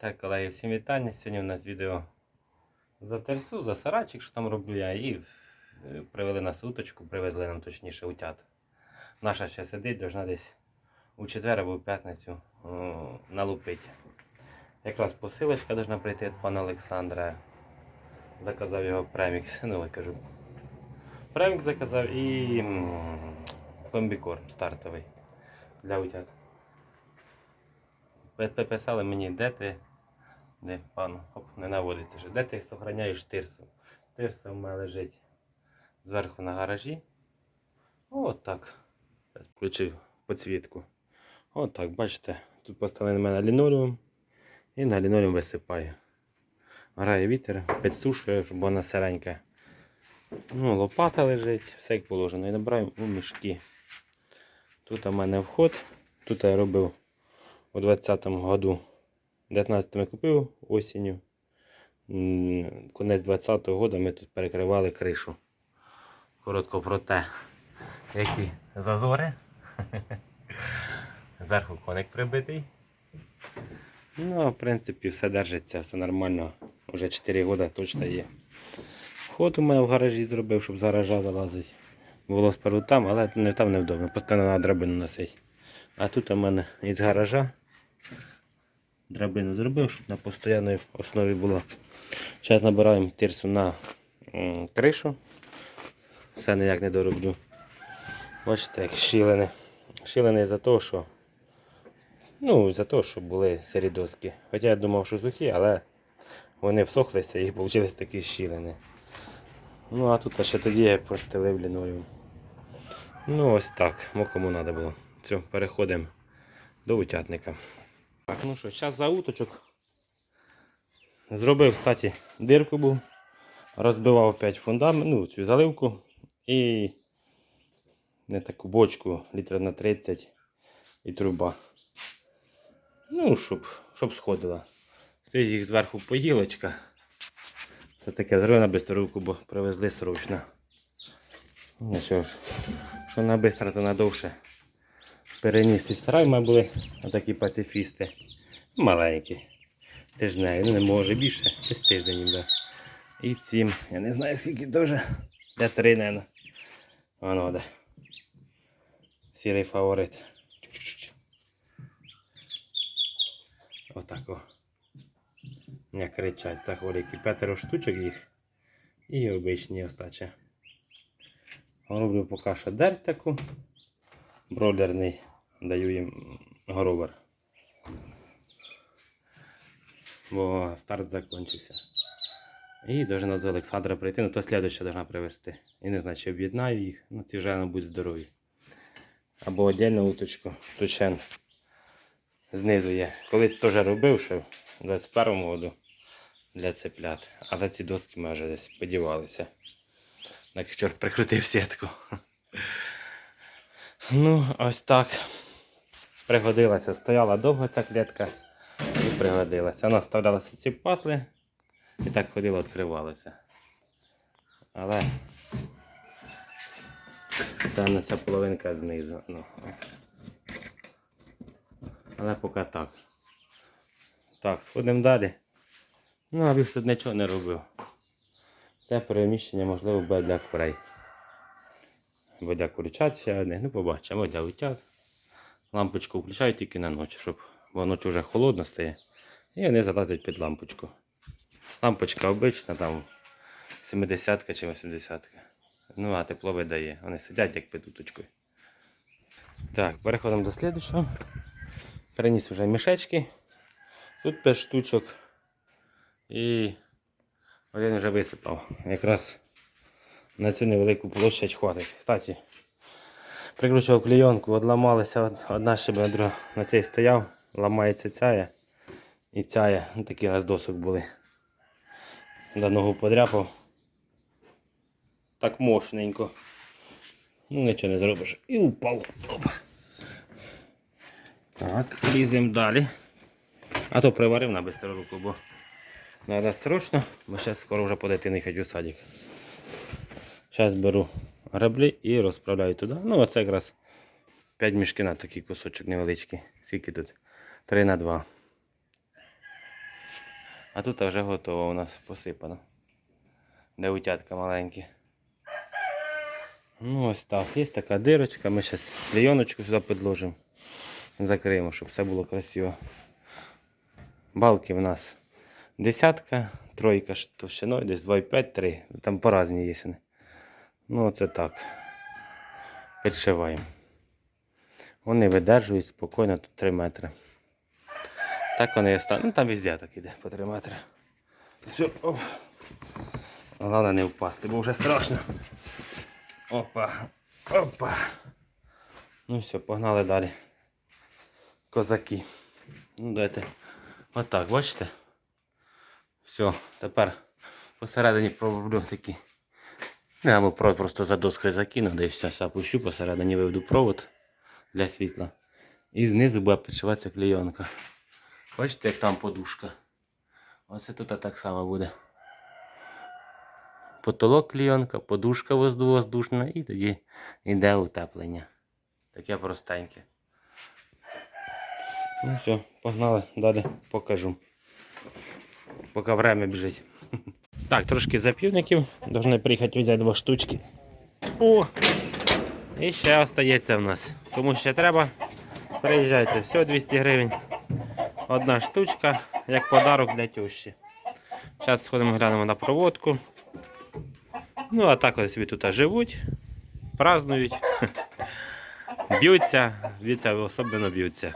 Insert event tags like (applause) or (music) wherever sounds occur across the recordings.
Так, колеги, всім вітання. Сьогодні у нас відео за терсу, за сарачик, що там роблю я, і е, привели нас уточку, привезли нам точніше утят. Наша ще сидить, должна десь у четвер або в п'ятницю налупити. Якраз посилочка должна прийти від пана Олександра. Заказав його премікс. Ну, я кажу. Премікс заказав і комбікорм стартовий для утят. Писали мені, де ти, де пану, оп, не наводиться, що де ти зберігаєш тирсу. Тирса в мене лежить зверху на гаражі. От так. Включив підсвітку. От бачите, тут поставлений на мене лінолеум і на лінолеум висипаю. Грає вітер, підсушує, щоб вона сиренька. Ну, лопата лежить, все як положено. І набираю у мішки. Тут у мене вход, тут я робив у 20-му году. 19 купив осінню. Конець 20-го году ми тут перекривали кришу. Коротко про те, які зазори. (laughs) Зверху коник прибитий. Ну, в принципі, все держиться, все нормально. Уже 4 роки точно є. Вход у мене в гаражі зробив, щоб з гаража залазити. Було спершу там, але не там невдобно. Постійно на драбину носить. А тут у мене із гаража драбину зробив, щоб на постійній основі було. Зараз набираємо тирсу на кришу. Все ніяк не дороблю. Бачите, як щілини. Щілини за те, що. Ну, за те, що були сирі доски. Хоча я думав, що сухі, але вони всохлися і вийшли такі щілини. Ну, а тут ще тоді я постелив лінолеум. Ну, ось так, мо кому треба було. Все, переходимо до утятника. Так, ну що, зараз за уточок. Зробив, кстати, дирку був. Розбивав опять фундамент, ну, цю заливку і не таку бочку, літра на 30 і труба. Ну, щоб, щоб сходила. Стоїть їх зверху поїлочка. Це таке зробив на бистру бо привезли срочно. Ну що ж, що на бистро, то надовше. Переніс із сарай, ми були такі пацифісти. Маленькі. Тижневі, ну не може більше, десь тиждень їм. І цим, я не знаю скільки дуже. Де три, наверное. Воно де. Сірий фаворит. Чук-чук-чук. Отак о. Не кричать цахорики. П'ятеро штучок їх. І обичні остачі. Роблю поки що дерть таку. Бройлерний. Даю їм горобер. Бо старт закінчився. І должна до Олександра прийти, ну то слідуюча должна привезти. І не знаю, чи об'єднаю їх, ну ці вже будуть здорові. Або отдельну уточку. Ще знизу є. Колись теж робив ще в 21-му году для цеплят. Але ці доски ми вже десь подівалися. Так чорт прикрутив сітку. Ну, ось так. Пригодилася. Стояла довго ця клітка і пригодилася. Вона вставлялася ці пасли і так ходило, відкривалося. Але це ця половинка знизу. Ну. Але поки так. Так, сходимо далі. Ну, а тут нічого не робив. Це переміщення можливо буде для курей. Або для курчат ще одне. Ну, побачимо, для утят. Лампочку включаю тільки на ніч, щоб бо ночі вже холодно стає. І вони залазять під лампочку. Лампочка обична, там 70 чи 80. Ну, а тепло видає. Вони сидять як під уточкою. Так, переходимо до слідчого. Переніс вже мішечки. Тут 5 штучок. І один вже висипав. Якраз на цю невелику площадь хватить. Кстати, прикручував клейонку, одламалася одна щебня, друга на цей стояв, ламається цяя і цяя. Ну, такі у нас досок були. До ногу подряпав. Так мощненько. Ну нічого не зробиш. І упав. Оп. Так, ліземо далі. А то приварив на бистру руку, бо треба срочно, бо зараз скоро вже по дитини хочу садик. Зараз беру граблі і розправляю туди. Ну, оце якраз 5 мішки на такий кусочок невеличкий. Скільки тут? 3 на 2. А тут вже готово у нас посипано. Де утятка маленькі. Ну ось так. Є така дирочка. Ми зараз клейоночку сюди підложимо. Закриємо, щоб все було красиво. Балки в нас десятка, тройка товщиною, десь 2,5-3. Там по різні є. Ну оце так. Підшиваємо. Вони видержують спокійно тут 3 метри. Так вони і стануть. Ну там везде так іде по 3 метри. Все. Оп. Головне не впасти, бо вже страшно. Опа. Опа. Ну все, погнали далі. Козаки. Ну дайте. Отак, бачите? Все, тепер посередині пророблю такі. Не, або просто за доскою закину, да і все опущу, посередині виведу провод для світла. І знизу буде підшиватися клейонка. Бачите, як там подушка. Оце тут так само буде. Потолок клейонка, подушка воздушна і тоді йде утеплення. Таке простеньке. Ну все, погнали, далі покажу. Поки время біжить. (laughs) Так, трошки запівників. Должны приїхати взяти два штучки. О! І ще остається в нас. Кому ще треба, приїжджайте. Все 200 гривень. Одна штучка, як подарок для тещі. Зараз сходимо глянемо на проводку. Ну, а так ось собі тут живуть, празднують, (laughs) б'ються, б'ються, особливо б'ються.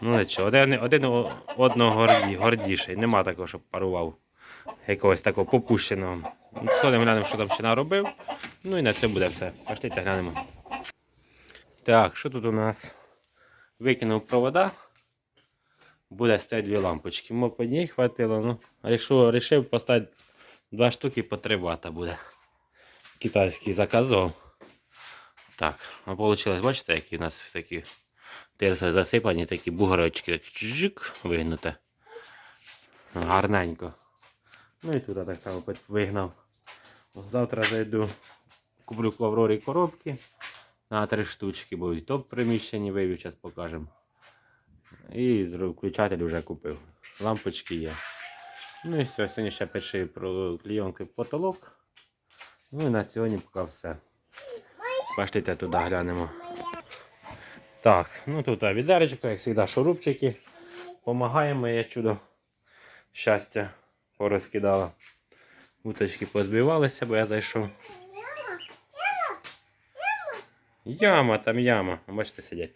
Ну нічого, один, один одного горді, гордіший. Нема такого, щоб парував. Якогось такого попущеного. Сходимо глянемо, що там ще наробив. Ну і на це буде все. Пошліть глянемо. Так, що тут у нас? Викинув провода. Буде стоять дві лампочки. Мо по одній хватило. Ну, рішив, рішив поставити два штуки по 3 вата буде. Китайський заказав. Так, ну вийшло, бачите, які у нас такі тирси засипані, такі бугорочки, чжик, вигнуте. Гарненько. Ну і тут так само вигнав. Завтра зайду, куплю в коробки на три штучки, бо і топ приміщені вивів, зараз покажемо. І включатель вже купив. Лампочки є. Ну і все, сьогодні ще перший про клійонки потолок. Ну і на сьогодні поки все. Пошлите туди глянемо. Так, ну тут відеречко, як завжди, шурупчики. Помагаємо, я чудо щастя порозкидала. Уточки позбивалися, бо я зайшов. Яма, там яма. Бачите, сидять.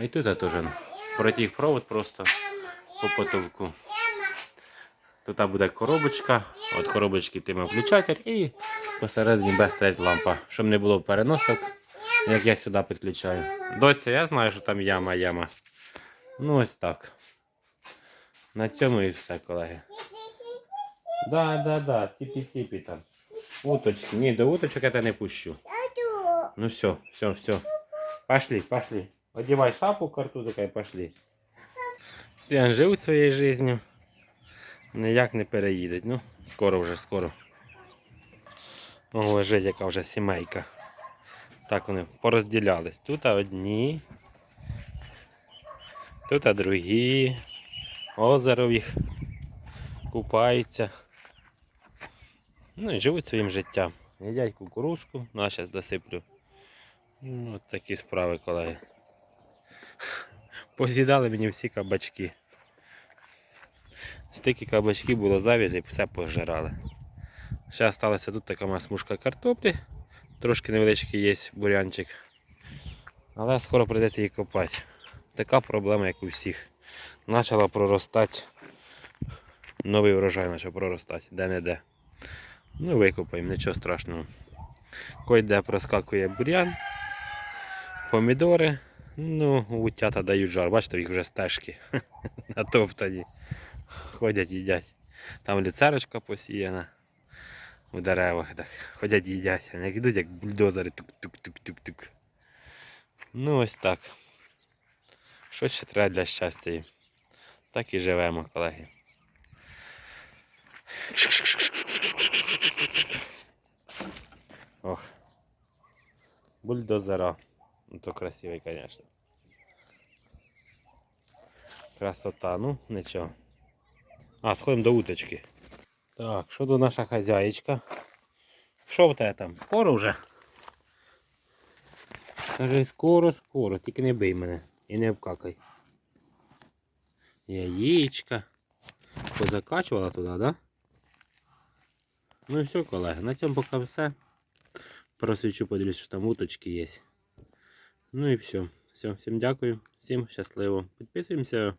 А і тут я теж протік провод просто по потовку. Тут буде коробочка, от коробочки тиме включатель і посередині без стоять лампа, щоб не було переносок, як я сюди підключаю. Доця, я знаю, що там яма, яма. Ну ось так. На цьому і все, колеги. Да, да, да, ціпі-ціпі там. Уточки. Ні, до уточок тебе не пущу. Ну все, все, все. Пошли, пошли. Одевай шапку, картузика і пошли. Я живу своєю життю. Ніяк не переїдуть. Ну, скоро вже, скоро. О, лежить яка вже сімейка. Так вони порозділялись. Тут одні, тут другі. Озеро їх купаються. Ну і живуть своїм життям. Їдять кукурузку, ну а зараз досиплю. Ну, от такі справи, колеги. Поз'їдали мені всі кабачки. Стільки кабачків було завязі, все пожирали. Ще залишилася тут така смужка картоплі. Трошки невеличкий є бурянчик. Але скоро прийдеться її копати. Така проблема, як у всіх. Почала проростати. Новий урожай почав проростати, де-не-де. Ну, викопаємо, нічого страшного. Кой де проскакує бурян, помідори. Ну, утята дають жар. Бачите, їх вже стежки (laughs) натоптані. Ходять, їдять. Там люцерочка посіяна у деревах. Так. Ходять, їдять. Вони йдуть, як бульдозери. Тук-тук-тук-тук-тук. Ну ось так. Що ще треба для щастя? Так і живемо, колеги. Бульдозера. Ну то красивий, конечно. Красота, ну нічого. А, сходимо до уточки. Так, що до наша хазяєчка? Що в тебе там? Скоро вже? Каже, скоро, скоро, тільки не бий мене і не обкакай. Яєчка. Позакачувала туди, так? Да? Ну і все, колеги, на цьому поки все. Просвічу, подивлюсь, що там уточки є. Ну і все. Все, всім дякую, всім щасливо. Підписуємося